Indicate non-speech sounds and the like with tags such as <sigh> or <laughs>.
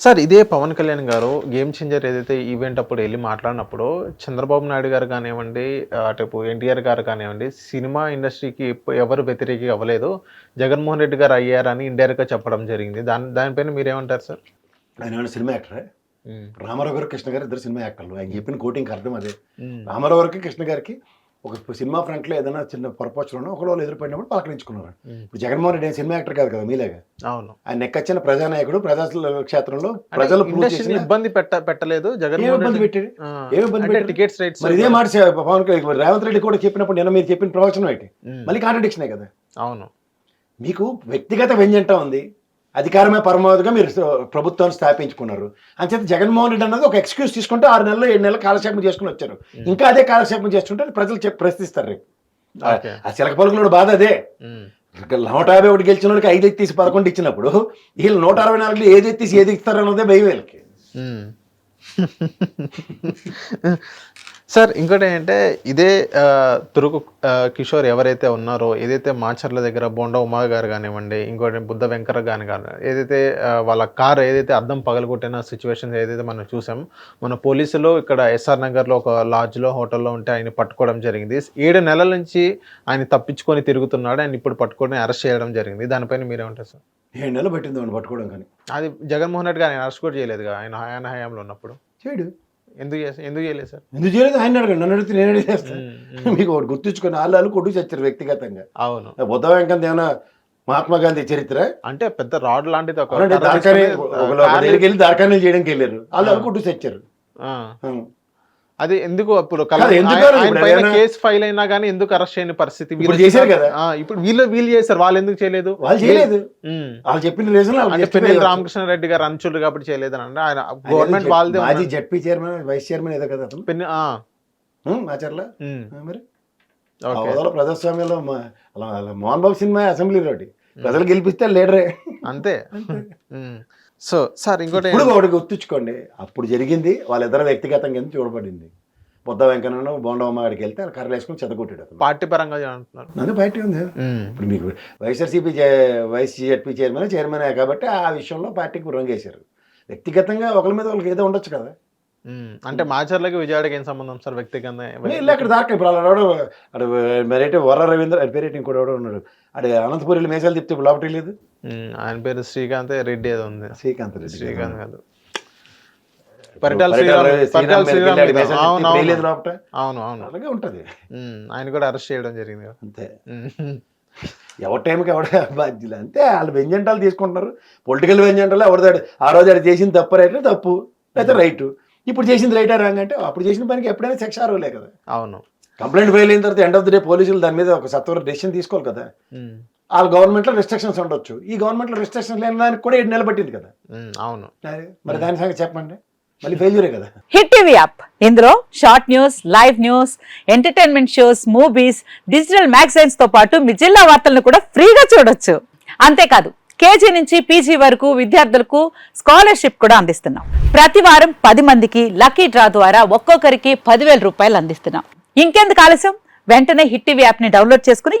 Sir ఇదే పవన్ కళ్యాణ్ గారు game changer ఏదైతే ఈవెంట్ అప్పుడు వెళ్ళి మాట్లాడినప్పుడు చంద్రబాబు నాయుడు గారు కానివ్వండి అటు ఎన్టీఆర్ గారు కానివ్వండి సినిమా ఇండస్ట్రీకి ఎవరు వ్యతిరేకి అవ్వలేదు. జగన్మోహన్ రెడ్డి గారు అయ్యారని ఇండైరెక్ట్గా చెప్పడం జరిగింది. దాని దానిపైన మీరేమంటారు సార్? ఆయన ఏమైనా సినిమా యాక్టరే. రామారావు గారు కృష్ణ గారు ఇద్దరు సినిమా యాక్టర్లు. ఆయన చెప్పిన కోటింగ్ అర్థం అదే. రామారావు గారికి కృష్ణ గారికి ఒక సినిమా ఫ్రంట్లో ఏదైనా చిన్న పొరపాటులో ఒకళ్ళు వాళ్ళు ఎదురుపడినప్పుడు పలకరించుకున్నారు. ఇప్పుడు జగన్మోహన్ రెడ్డి సినిమా యాక్టర్ కాదు కదా మీలాగా? అవును. ఆయన నెక్కచ్చిన ప్రజానాయకుడు ప్రజా క్షేత్రంలో ప్రజలు ఇబ్బంది పెట్ట పెట్టలేదు జగన్మోహన్ ఇబ్బంది పెట్టాడు? టికెట్స్ రేట్స్ మరి ఇదే మాట పవన్ రేవంత్ రెడ్డి కూడా చెప్పినప్పుడు నిన్న మీరు చెప్పిన ప్రవచనం ఏంటి? మళ్ళీ కాంట్రడిక్షనే కదా? అవును. మీకు వ్యక్తిగత వ్యంజంట ఉంది? అధికారమే పరమావధిగా మీరు ప్రభుత్వాన్ని స్థాపించుకున్నారు. అంచేత జగన్మోహన్ రెడ్డి అన్నది ఒక ఎక్స్క్యూజ్ తీసుకుంటే ఆరు నెలలు ఏడు నెలలు కాలక్షేపం చేసుకుని వచ్చారు. ఇంకా అదే కాలక్షేపం చేస్తుంటే ప్రజలు చెప్పి ప్రశ్నిస్తారు రేపు. ఆ- చిలక పలుకుల బాధ అదే. నూట యాభై ఒకటి గెలిచిన వాళ్ళకి ఐదు ఎత్తేసి పదకొండు ఇచ్చినప్పుడు వీళ్ళు నూట అరవై నాలుగులో ఏది ఎత్తేసి ఏది ఇస్తారు అన్నదే భయం వీళ్ళకి. <laughs> సార్ ఇంకోటి ఏంటంటే ఇదే తురుకు కిషోర్ ఎవరైతే ఉన్నారో ఏదైతే మాచర్ల దగ్గర బొండ ఉమా గారు కానివ్వండి ఇంకోటి బుద్ధ వెంకర గాని కానీ ఏదైతే వాళ్ళ కార్ ఏదైతే అద్దం పగలగొట్టిన సిచ్యువేషన్ ఏదైతే మనం చూసాం మన పోలీసులు ఇక్కడ ఎస్ఆర్ నగర్లో ఒక లాడ్జ్లో హోటల్లో ఉంటే ఆయన పట్టుకోవడం జరిగింది. ఏడు నెలల నుంచి ఆయన తప్పించుకొని తిరుగుతున్నాడు ఆయన ఇప్పుడు పట్టుకొని అరెస్ట్ చేయడం జరిగింది. దానిపైన మీరేమంటారు సార్? ఏడు నెలలు పట్టింది పట్టుకోవడం కానీ. అది జగన్మోహన్ రెడ్డి గారు ఆయన అరెస్ట్ కూడా చేయలేదుగా ఆయన ఆయన హయాంలో ఉన్నప్పుడు. చేయడు. ఎందుకు చేస్తా ఎందుకు చేయలేదు సార్? ఎందుకు చేయలేదు? ఆయన అడగండి. నన్ను అడిగితే నేను అడిగేస్తాను మ్మ్. <laughs> మీకు ఒకటి గుర్తుంచుకొని వాళ్ళు వాళ్ళు కొట్టు చచ్చారు వ్యక్తిగతంగా. అవును. బుద్ధ వెంకన్న ఏమైనా మహాత్మా గాంధీ చరిత్ర? అంటే పెద్ద రాడ్ లాంటిది ఒక దగ్గరికి వెళ్ళి దార్కానే చేయడానికి వెళ్ళారు. వాళ్ళు వాళ్ళు కొట్టు చచ్చారు. అది ఎందుకు అప్పుడు కేసు ఫైల్ అయినా కానీ ఎందుకు అరెస్ట్ చేయని పరిస్థితి? ఇప్పుడు చేశారు కదా. ఇప్పుడు వీళ్ళు వీళ్ళు చేశారు వాళ్ళు ఎందుకు చేయలేదు? వాళ్ళు చేయలేదు. వాళ్ళు చెప్పిన రీజన్ అంటే పెన్నెల రామకృష్ణారెడ్డి గారు అనుచులు కాబట్టి చేయలేదు అని ఆయన గవర్నమెంట్ వాళ్ళదే మాజీ. జడ్పీ చైర్మన్ వైస్ చైర్మన్ ఏదో కదా పెన్ని- మాచర్ల మరి? ప్రజాస్వామ్యంలో Mohan Babu cinema assembly road ప్రజలు గెలిపిస్తే లీడరే. అంతే. సో సార్ ఇంకోటి ఇప్పుడు ఒకటి గుర్తుంచుకోండి. అప్పుడు జరిగింది వాళ్ళిద్దరు వ్యక్తిగతంగా ఎందుకు చూడబడింది? బుద్ధ వెంకన్న బోండమ్మ గారికి వెళ్తే కర్రలు వేసుకుని చెదగొట్టాడు అతను. పార్టీ పరంగా అంటున్నారు నన్ను బయట ఉంది. ఇప్పుడు మీకు YSRCP vice ZP chairman chairman కాబట్టి ఆ విషయంలో పార్టీకి రంగేశారు వ్యక్తిగతంగా ఒకరి మీద వాళ్ళకి ఏదో ఉండొచ్చు కదా. అంటే మాచర్లకి విజయవాడకి ఏం సంబంధం సార్ వ్యక్తిగతంగా? ఇల్లు అక్కడ దాకా ఇప్పుడు ఎవడో అడు మరైతే వర రవీంద్ర అది పేరేటి ఇంకోటి ఎవడో ఉన్నాడు. అడు అనంతపురి మేసాలు తిప్పితే ఇప్పుడు లోపలికి లేదు ఆయన పేరు శ్రీకాంత్ రెడ్డి ఏదో ఉంది. శ్రీకాంత్ రెడ్డి శ్రీకాంత్ కాదు పరిటాల శ్రీరామ్ శ్రీరామ్ అవును అవును. అలాగే ఉంటది. ఆయన కూడా అరెస్ట్ చేయడం జరిగింది అంతే. ఎవరి టైంకి ఎవడ బాధ్యులు? అంతే వాళ్ళు వ్యంజంటాలు తీసుకుంటున్నారు. పొలిటికల్ వ్యంజంటాలు ఎవరిదాడు ఆ రోజు ఆడు చేసింది తప్పు రైట్ తప్పు అయితే రైట్. ఇప్పుడు చేసింది రైటా రాంగ్ అంటే అప్పుడు చేసిన పనికి ఎప్పుడైనా శిక్ష అరవలే కదా. అవును. కంప్లైంట్ ఫెయిల్ అయిన తర్వాత ఎండ్ ఆఫ్ ది డే పోలీసులు దాని మీద ఒక సత్వర డెసిషన్ తీసుకోవాలి కదా. వాళ్ళ గవర్నమెంట్లో రిస్ట్రిక్షన్స్ ఉండొచ్చు. ఈ గవర్నమెంట్లో రిస్ట్రిక్షన్స్ లేని దానికి కూడా ఏడు నెలలు పట్టింది కదా. అవును. మరి- దాని సంగతి చెప్పండి. మళ్ళీ ఫెయిల్యూరే కదా. హిట్ టీవీ యాప్ ఇందులో short news live news entertainment shows movies digital మ్యాగజైన్స్తో పాటు మీ జిల్లా వార్తలను కూడా ఫ్రీగా చూడొచ్చు. అంతేకాదు కేజీ నుంచి పీజీ వరకు విద్యార్థులకు స్కాలర్షిప్ కూడా అందిస్తున్నాం. ప్రతి వారం పది మందికి లక్కీ డ్రా ద్వారా ఒక్కొక్కరికి పదివేల రూపాయలు అందిస్తున్నాం. ఇంకెందుకు ఆలస్యం? వెంటనే హిట్ టీవీ యాప్ని డౌన్లోడ్ చేసుకుని